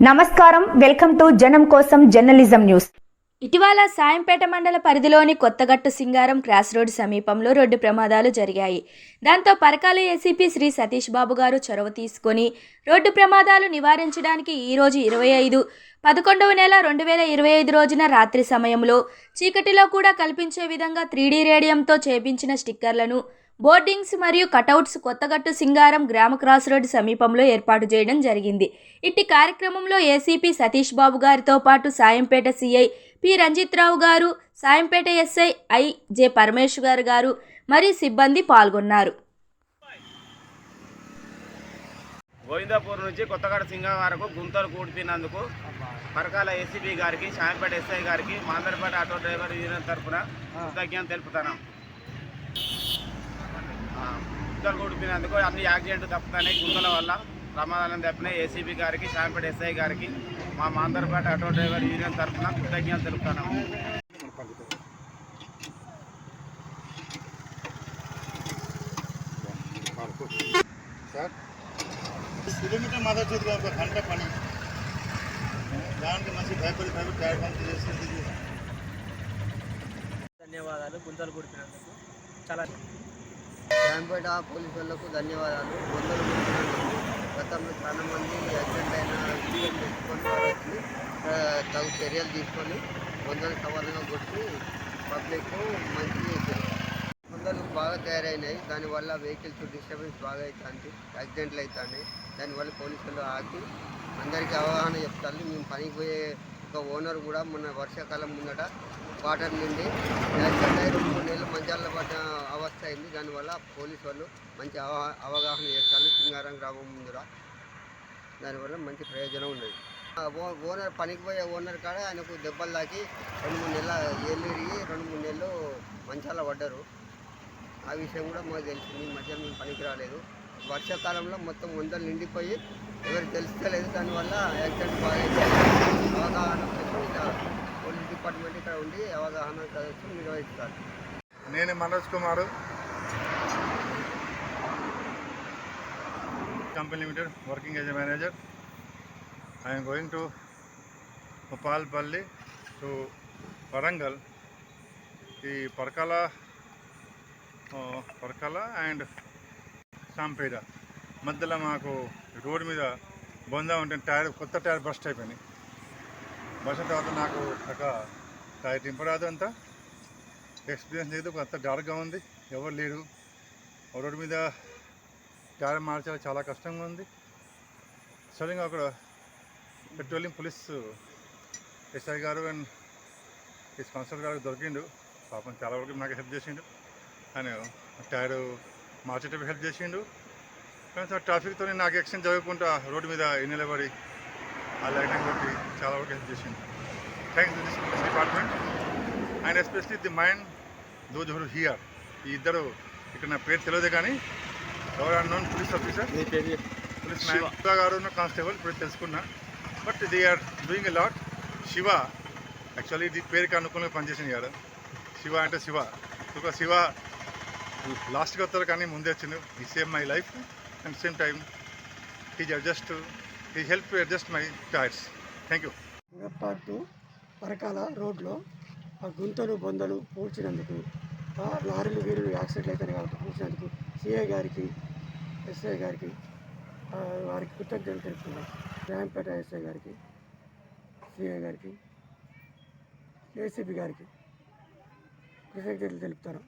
నమస్కారం. Welcome to జనం కోసం జర్నలిజం న్యూస్. ఇటీవల సాయంపేట మండల పరిధిలోని కొత్తగట్టు సింగారం క్రాస్ రోడ్ సమీపంలో రోడ్డు ప్రమాదాలు జరిగాయి. దాంతో పరకాల ఏసీపీ శ్రీ సతీష్ బాబు గారు చొరవ తీసుకొని రోడ్డు ప్రమాదాలు నివారించడానికి ఈరోజు ఇరవై ఐదు పదకొండవ నెల రెండు వేల ఇరవై ఐదు రోజున రాత్రి సమయంలో చీకటిలో కూడా కల్పించే విధంగా త్రీడీ రేడియంతో చేపించిన స్టిక్కర్లను బోర్డింగ్స్ మరియు కటౌట్స్ కొత్తగట్టు సింగారం గ్రామ క్రాస్ రోడ్ సమీపంలో ఏర్పాటు చేయడం జరిగింది. ఇట్టి కార్యక్రమంలో ఏసీపీ సతీష్ బాబు గారితో పాటు సాయంపేట సిఐ పి రంజిత్రావు గారు Sayampet SI I J Parameshwar గారు మరియు సిబ్బంది పాల్గొన్నారు. గోవిందాపూర్ నుంచి కొత్తగడ సింగా వరకు గుంతలు కూడిపోయినందుకు పరకాల ఏసీబీ గారికి సాయంపేట ఎస్ఐ గారికి మాందరపేట ఆటో డ్రైవర్ యూనియన్ తరఫున కృతజ్ఞతలు తెలుపుతున్నాం. గుంతలు కూడిపోయినందుకు అన్ని యాక్సిడెంట్ తప్పుతాయి గుంతల వల్ల ప్రమాదాలను తప్పినాయి. ఏసీబీ గారికి శాంపేట ఎస్ఐ గారికి మా మాందరపేట ఆటో డ్రైవర్ యూనియన్ తరఫున కృతజ్ఞత తెలుపుతున్నాం. సార్? కిలోమీటర్ మదర్ చేతిగా ఒక గంట పని. దానికి మంచి భయపడి భయపడి టైర్ పంప్ చేసి ధన్యవాదాలు. గుంతలు కుడిపినందుకు చాలా శాంపేట పోలీసు వాళ్ళకు ధన్యవాదాలు. వందలు గతంలో చాలా మంది యాక్సిడెంట్ అయిన విషయం పెట్టుకొని వచ్చి తగు చర్యలు తీసుకొని వందలు సవాలుగా కొట్టి పబ్లిక్ మంచి చేశారు వందలు బాగా తయారైనాయి. దానివల్ల వెహికల్స్ డిస్టర్బెన్స్ బాగా అవుతుంది యాక్సిడెంట్లు అవుతాయి దానివల్ల పోలీసులు ఆగి అందరికీ అవగాహన చెప్తారు మేము పనికి పోయే ఒక ఓనర్ కూడా మొన్న వర్షాకాలం ముందట వాటర్ నుండి రెండు మూడు నెలలు మంచాల పడ్డ అవస్థ అయింది. దానివల్ల పోలీసు వాళ్ళు మంచి అవగాహన చేస్తారు. సింగారం గ్రామం ముందర. దానివల్ల మంచి ప్రయోజనం ఉన్నది. ఓ- ఓనర్ పనికి పోయే ఓనర్ కాడ ఆయనకు దెబ్బలు తాకి రెండు మూడు నెలల ఏళ్ళు ఇరిగి రెండు మూడు నెలలు మంచాల పడ్డారు. ఆ విషయం కూడా మాకు తెలిసింది. మధ్యాహ్నం పనికి రాలేదు. వర్షాకాలంలో మొత్తం వందలు నిండిపోయి ఎవరికి తెలుస్తలేదు. దానివల్ల యాక్సిడెంట్ బాగా అవగాహన పోలీస్ డిపార్ట్మెంట్ ఇక్కడ ఉండి అవగాహన సదస్సు నిర్వహిస్తారు. నేను Manoj Kumar. Company limited working as a manager. I'm going to Upalpalli to Warangal ఈ పరకాల పరకల పరకాల అండ్ సాంపేట మధ్యలో మాకు రోడ్డు మీద బొందా ఉంటే టైర్ కొత్త టైర్ బస్ట్ అయిపోయినాయి. బస్ తర్వాత నాకు ఒక టైర్ టింపరాదు అంతా. ఎక్స్పీరియన్స్ లేదు అంత డార్క్గా ఉంది. ఎవరు లేరు. రోడ్డు మీద టైర్ మార్చాలి చాలా కష్టంగా ఉంది. సడన్గా అక్కడ పెట్రోలింగ్ పోలీస్ ఎస్ఐ గారు అండ్ ఈ స్పాన్సర్ గారు దొరికిండు. పాపం చాలా వరకు నాకు హెల్ప్ చేసిండు. ఆయన టైర్ మార్చేటప్పుడు హెల్ప్ చేసిండు. కానీ సార్ ట్రాఫిక్తో నాకు యాక్సిడెంట్ జరగకుండా రోడ్డు మీద నిలబడి ఆ లైటింగ్ కొట్టి చాలా వరకు హెల్ప్ చేసిండు. Thanks to this department and especially the mind those who're here ఈ ఇద్దరు ఇక్కడ నా పేరు తెలియదు కానీ ఎవరు unknown police officer policeman Shiva. గారు కానిస్టేబుల్ ఇప్పుడు తెలుసుకున్నా. But they are doing a lot Shiva actually ఇది పేరుకి అనుకూలంగా పనిచేసిన గారు శివ అంటే శివ. ఒక శివ లాస్ట్కి వస్తారు కానీ ముందే వచ్చింది. ఈ same my life and same time is adjust ఈ help to adjust my choice thank you part two Parakala రోడ్లో ఆ గుంతలు బొందలు పూడ్చినందుకు ఆ లారీలు వీరులు యాక్సిడెంట్ అవుతాయి కాబట్టి పూడ్చినందుకు సిఐ గారికి ఎస్ఐ గారికి వారికి కృతజ్ఞతలు తెలుపుతున్నాం. రాయంపేట ఎస్ఐ గారికి సిఐ గారికి ఏసీపీ గారికి కృతజ్ఞతలు తెలుపుతాను